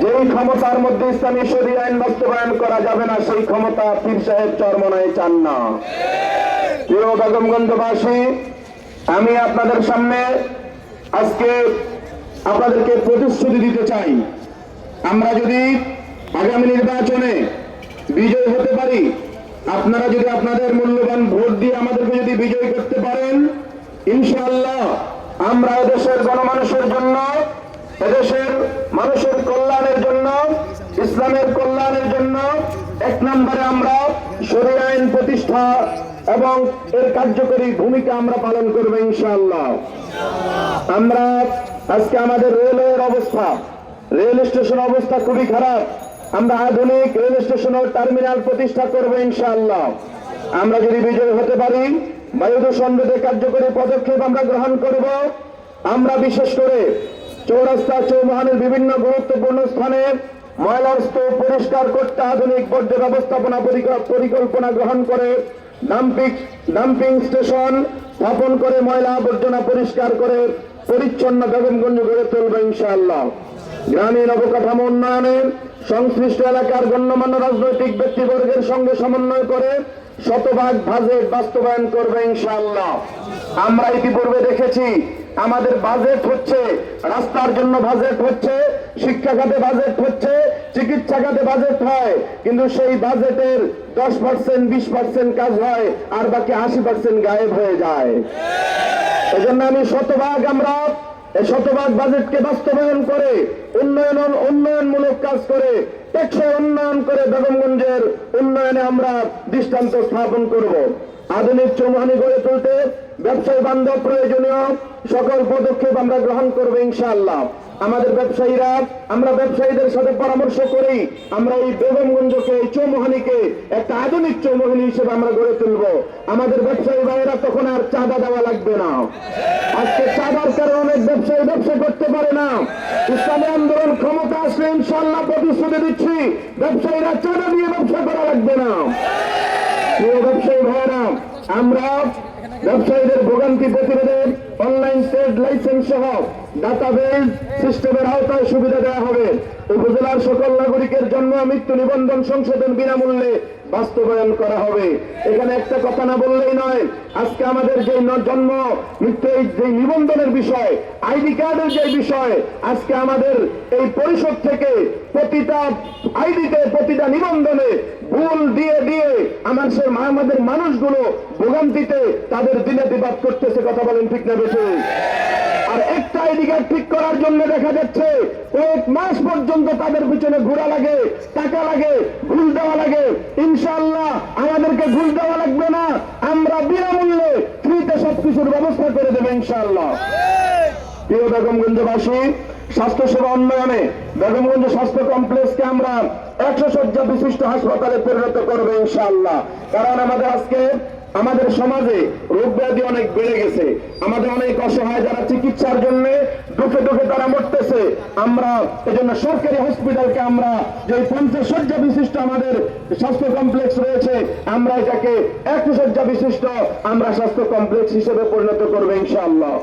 যেই ক্ষমতার মধ্যে ইসলামী শরী আইন বাস্তবায়ন করা যাবে না, সেই ক্ষমতা পীর সাহেব চরমনায় চান না। প্রিয় বেগমগঞ্জবাসী আমি আপনাদের সামনে আজকে আপনাদেরকে প্রতিশ্রুতি দিতে চাই। আমরা যদি আগামী নির্বাচনে বিজয় হতে পারি, আপনারা যদি আপনাদের মূল্যবান ভোট দিয়ে আমাদেরকে যদি বিজয় করতে পারেন, ইনশাআল্লাহ আমরা এদেশের গণমানুষের জন্য, এদেশের মানুষের কল্যাণের জন্য, ইসলামের কল্যাণের জন্য এক নম্বরে আমরা শরী আইন প্রতিষ্ঠা এবং এর কার্যকরী ভূমিকা আমরা পালন করব ইনশাআল্লাহ। আমরা আজকে আমাদের রেলওয়ের অবস্থা, রেল স্টেশন অবস্থা খুবই খারাপ। আমরা আধুনিক রেল স্টেশন ও টার্মিনাল প্রতিষ্ঠা করব ইনশাআল্লাহ। আমরা যদি বিজয় হতে পারি বায়ু দূষণ রোধে কার্যকরী পদক্ষেপ আমরা গ্রহণ করব। আমরা বিশেষ করে চৌরাস্তা চৌমহানের বিভিন্ন গুরুত্বপূর্ণ স্থানে ময়লার স্তূপ পরিষ্কার করতে আধুনিক বর্জ্য ব্যবস্থাপনা পরিকল্পনা গ্রহণ করে ডাম্পিং ডাম্পিং স্টেশন স্থাপন করে ময়লা আবর্জনা পরিষ্কার করে পরিচ্ছন্ন বেগমগঞ্জ গড়ে তুলবে ইনশাআল্লাহ। গ্রামীণ অবকাঠামো উন্নয়নে সংশ্লিষ্ট এলাকার গণ্যমান্য রাজনৈতিক ব্যক্তিবর্গের সঙ্গে সমন্বয় করে শতভাগ বাজেট বাস্তবায়ন করবে ইনশাআল্লাহ। আমরা ইতিপূর্বে দেখেছি আমাদের বাজেট হচ্ছে, রাস্তার জন্য বাজেট হচ্ছে শিক্ষা খাতে বাজেট হচ্ছে চিকিৎসা খাতে বাজেট হয়, কিন্তু সেই বাজেটের দশ পার্সেন্ট বিশ পার্সেন্ট কাজ হয়, আর বাকি আশি পার্সেন্ট গায়েব হয়ে যায়। এজন্য আমি শতভাগ আমরা শতভাগ বাজেটকে বাস্তবায়ন করে, উন্নয়ন উন্নয়নমূলক কাজ করে, টেকসই উন্নয়ন করে বেগমগঞ্জের উন্নয়নে আমরা দৃষ্টান্ত স্থাপন করব। আধুনিক চৌমহানি গড়ে তুলতে ব্যবসায়ী বান্ধব প্রয়োজনীয় সকল পদক্ষেপ আমরা গ্রহণ করব ইনশাআল্লাহ। আমাদের ব্যবসায়ীরা, আমরা ব্যবসায়ীদের সাথে পরামর্শ করি, আমরা এই বেগমগঞ্জকে এই চৌমোহানিকে, একটা আধুনিক চৌমোহানি হিসেবে আমরা গড়ে তুলব। আমাদের ব্যবসায়ী ভাইয়েরা তখন আর চাঁদা দেওয়া লাগবে না। আজকে চাঁদার কারণে অনেক ব্যবসায়ী ব্যবসা করতে পারে না। ইসলামী আন্দোলন ক্ষমতা আসলে ইনশাল্লাহ প্রতিশ্রুতি দিচ্ছি, ব্যবসায়ীরা চাঁদা দিয়ে ব্যবসা করা লাগবে না। ব্যবসায়ী ভাইয়েরা, আমরা ব্যবসায়ীদের ভোগান্তি প্রতিরোধে অনলাইন ট্রেড লাইসেন্স সহ ডাটাবেস সিস্টেমের আওতায় সুবিধা দেওয়া হবে। উপজেলার সকল নাগরিকের জন্ম মৃত্যু নিবন্ধন সংশোধন বিনামূল্যে বাস্তবায়ন করা হবে। এখানে একটা কথা না বললেই নয়, আজকে আমাদের যে জন্ম, মৃত্যু যে নিবন্ধনের বিষয়, আইডি কার্ডের যে বিষয়, আজকে আমাদের এই পরিষদ থেকে প্রতিটা আইডিতে প্রতিটা নিবন্ধনে ভুল দিয়ে দিয়ে আমাদের আমাদের মানুষগুলো ভোগান্তিতে তাদের দিনে বিবাদ করতেছে, কথা বলেন ঠিক না বেশি আর একটা আইডি কার্ড ঠিক করার জন্য দেখা যাচ্ছে, কয়েক মাস পর্যন্ত তাদের পিছনে ঘোরা লাগে, টাকা লাগে, ঘুষ দেওয়া লাগে। ইনশাল্লাহ আমাদেরকে ঘুষ দেওয়া লাগবে না, আমরা বিনামূল্যে ফ্রিতে সবকিছুর ব্যবস্থা করে দেবো ইনশাআল্লাহ। প্রিয় বেগমগঞ্জবাসী স্বাস্থ্য সেবা উন্নয়নে বেগমগঞ্জ স্বাস্থ্য কমপ্লেক্সকে আমরা একশো শয্যা বিশিষ্ট হাসপাতালে পরিণত করব ইনশাআল্লাহ। কারণ আমাদের আজকে আমাদের সমাজে রোগ ব্যাধি অনেক বেড়ে গেছে। আমাদের অনেক অসহায় যারা চিকিৎসার জন্য দুঃখে দুঃখে তারা মরতেছে। আমরা এজন্য সরকারি হসপিটালকে আমরা যে পঞ্চাশ শয্যা বিশিষ্ট আমাদের স্বাস্থ্য কমপ্লেক্স রয়েছে, আমরা এটাকে একশো শয্যা বিশিষ্ট আমরা স্বাস্থ্য কমপ্লেক্স হিসেবে পরিণত করব ইনশাআল্লাহ।